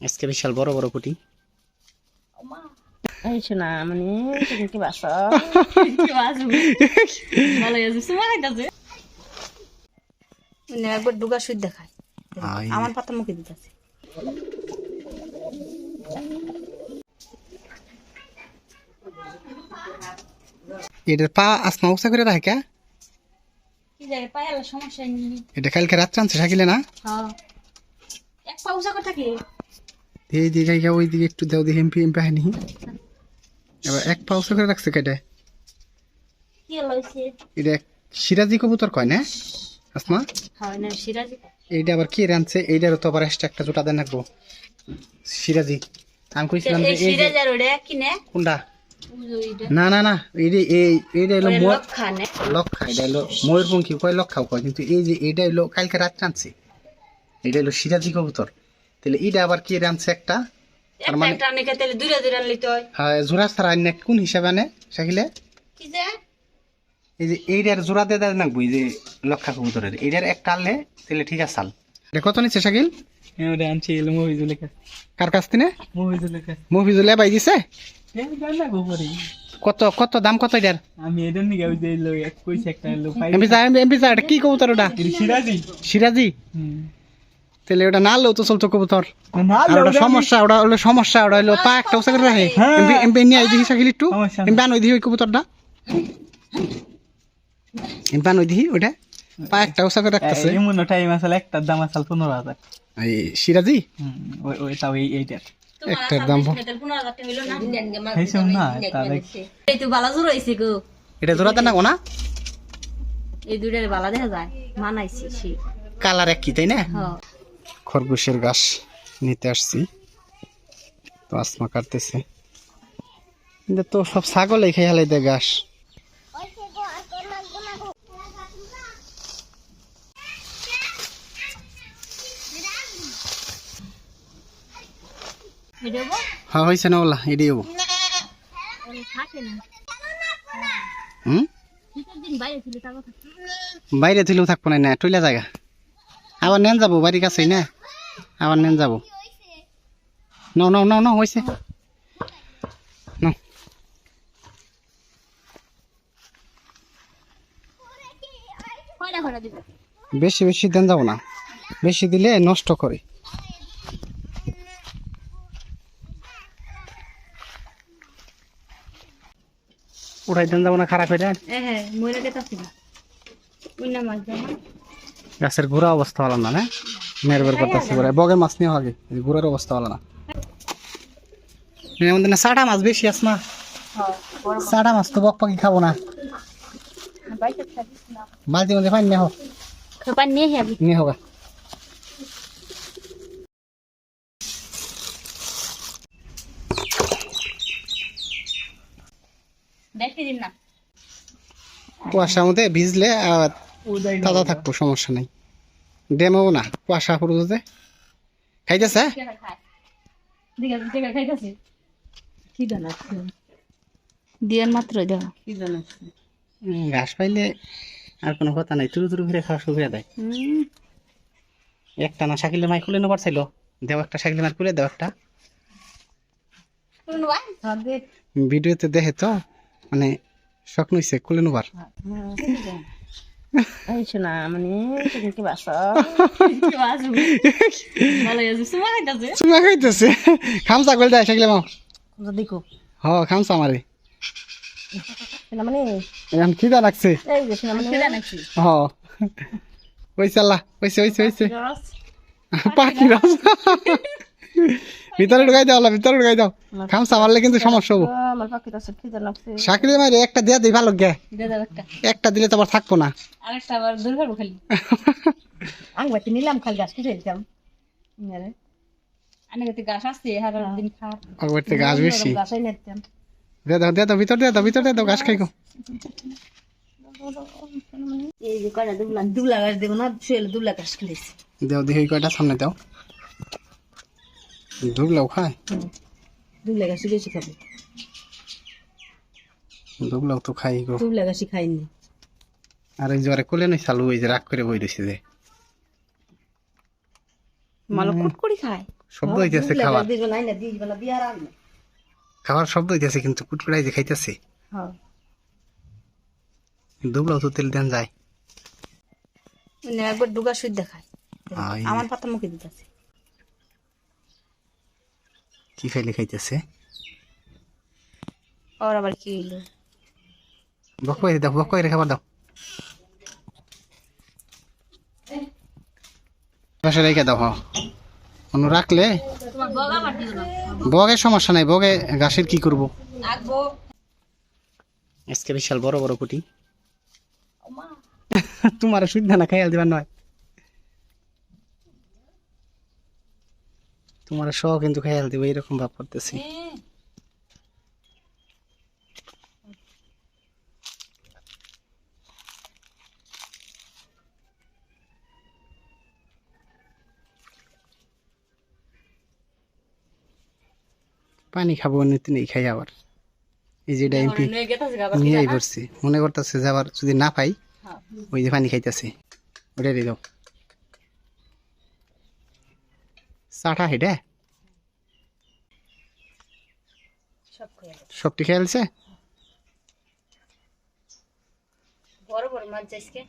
আজকে বিশাল বড় বড় কুটি। এই শোনা মানে তুমি কি বাসা? ভালো আছে সুমা খাইতাছে। মানে একবার ডুগা সুদ দেখায়। আমার পাতা মুখে দিতেছে। এটার পা আসমা উঁচা করে রাখে কে? এটা কালকে সাকিলে না? হ্যাঁ। এক পা উঁচা করে থাকে। এই দিকে গিয়ে ওই দিকে একটু দেও দেখি এমপি এমপি হয়নি। এবার এক পা উঁচা করে রাখছে কেটে। এটা সিরাজি কবুতর কয় না? আসমা? এইটা আবার কি রানছে এইটারও তো আবার একটা জোটা দেন রাখব। সিরাজি। আমি কইছিলাম যে এই কোনটা? না না না এইটা এই এইটা হলো লক্ষা এটা হলো ময়ূরপঙ্খী কয় লক্ষাও কয়? কিন্তু এই যে এইটা হলো কালকে রাত টানছে এটা হলো সিরাজি কবুতর। তাহলে এইটা আবার কি রানছে একটা? একটা একটা আনে তাহলে দুইটা দুইটা নিতে হয়। হ্যাঁ, জোড়া ছাড়া আইন কোন হিসাবে আনে সাকিলে কি যে? এই যে এইটার জোড়া দিয়ে দেয় নাকবো এই যে লক্ষা কবুতরের। এইটার একটা আনলে তাহলে ঠিক আছে আল এটা কত নিচ্ছে শাকিল? ওটা আনছি এলো মহিজুলের কাছে কার কাছ থেকে? মহিজুলের কাছে মফিজুল বাই দিছে? কত কত দাম কত এটার? আমি এদের নিকে ওই যে এলো এক কইছে একটা এলো পাই এমপি যা এমপি যা এটা কি কবুতর ওটা? সিরাজি। সিরাজি? হুম। তাহলে ওটা না আনলেও তো চলতো কবুতর। ওটা সমস্যা ওটা হলো সমস্যা ওটা হলো পা একটা উঁচা করে রাখে। হ্যাঁ। এমপি নিয়ে আই দিহি শাকিল একটু। এমপি আন ওই দিহি ওই কবুতরটা। এমপি আন ওই দিহি ওটা। পা একটা উঁচা করে রাখতেছে। এমন টাইম আসলে একটার দাম আসল পনেরো হাজার। এই সিরাজি? ওই ওইটাও এই এইটার। একটার দাম ব- পনেরো হাজার না? খাইছো না তাহলে এই তো বালা জোর হয়েছে গো। এটা জোড়াতে না না এই দুইটার বালা দেখা যায়। মানাইছি কালার এক কি তাই না? হ্যাঁ খরগোশের ঘাস নিতে আসছি। তো আসমা কাটতেছে। তো সব ছাগলে খেয়ে হালাই দেয় ঘাস। এটা হ্যাঁ না ওলা এটাই হব বাইরে কথা থাকব না না, টইলা জায়গা। আবার নেন যাব, বাড়ির কাছেই, না? আবার নেন যাব। নাও নাও নাও নাও হয়েছে নাও বেশি বেশি দেন যাব না। বেশি দিলে নষ্ট করে। উড়াই দেন যাব না খারাপ হয়ে যায়। হ্যাঁ না না না গাছের গুড়া অবস্থা হলো না? না করতেছে গুড়া বগের মাছ নিয়ে আগে। অবস্থা হলো না। আমাদের না সাড়া মাছ বেশি আস না? সাড়া মাছ তো বক পাখি খাব না। মাঝে মাঝে পানি নিয়ে হোক খাবার নিয়ে যাবি নিয়ে হোক দেখতে দিন না। কুয়াশার মধ্যে ভিজলে তাজা থাকব সমস্যা নেই। ডেমেও না কুয়াশা পুরোতে খাইতেছে? দিয়ার ঘাস পাইলে আর কোনো কথা নাই তুরু তুরু ঘিরে খাওয়া করে দেয়। একটা না সাইকেলে মাই খুলে নেবার চাইলো। দেও একটা সাইকেলে মার খুলে দেও একটা। তাদের ভিডিওতে দেখে তো মানে শখ নইছে খুলে নেবার। এই শোনা মানে তুমি কি বাসা? ভালো আছে সুমা খাইতাছে? চুমা খাইতেছে? খামসা করে দেয় সাইকেলে মাও দেখো। হ খামসা মারে। মানে এখন খিদা লাগছে। মানে নাকি হ। ওইছে ওইছে ওইছে রস পাখি রস। ভিতরে ঢুকাই দাও ভিতরে ঢুকাই দাও। খামসা মারলে কিন্তু সমস্যা হব। সাকিলে মারে একটা দিয়ে দিই ভালো গে। একটা। দিলে তো আবার থাকব না। আরেকটা আবার দূর করব খালি। আং নিলাম খালি গাছ কেটে দিতাম। অনেক গাছ আসছে হাজার দিন খা একবার গাছ বেশি। গাছাই নিতাম দে দাও দে দাও ভিতর দে দাও ভিতর দে দাও গাছ খাইকো। এই যে কয়টা দুবলা দুবলা গাছ দেবো না শুয়েলে দুবলা গাছ খেলেছি। দেও দেখি কয়টা সামনে দাও। দুবলাও খায় দুবলা গাছই বেশি খাব দুবলাও তো খাই গো খাইনি আর এই জ্বরে কোলে নই চালু ওই যে রাগ করে বই রয়েছে যে মালো কুট করে খায় শব্দ হইতেছে খাবার দিব নাই না দিস বেলা বিয়ার আন খাবার শব্দ হইতেছে কিন্তু কুটকুটাই যে খাইতেছে হ্যাঁ দুবলাও তো তেল দেন যায় মানে একবার ডুগা সুদ দেখায় আমার পাতা মুখে দিতেছে কি খাইলে খাইতেছে? ওর আবার কি হইল? বক করে দাও বক করে খাবার দাও। পাশে রেখে দাও হ অন্য রাখলে? বগা সমস্যা নাই বগে ঘাসের কি করব? আজকে বিশাল বড় বড় কুটি। তোমার সুবিধা না খাইয়াল দিবার নয়। তোমার শ কিন্তু খাইয়াল দিব এইরকম ভাব করতেছি। পানি খাব নিতে নেই খাই আবার। এই যে এমপি নিয়ে পড়ছি মনে করতেছে যে আবার যদি না পাই ওই যে পানি খাইতেছে। ওটা দিয়ে দাও। চাটা হেডে সবটি খেয়ালছে বড় বড় মাছ যাইছে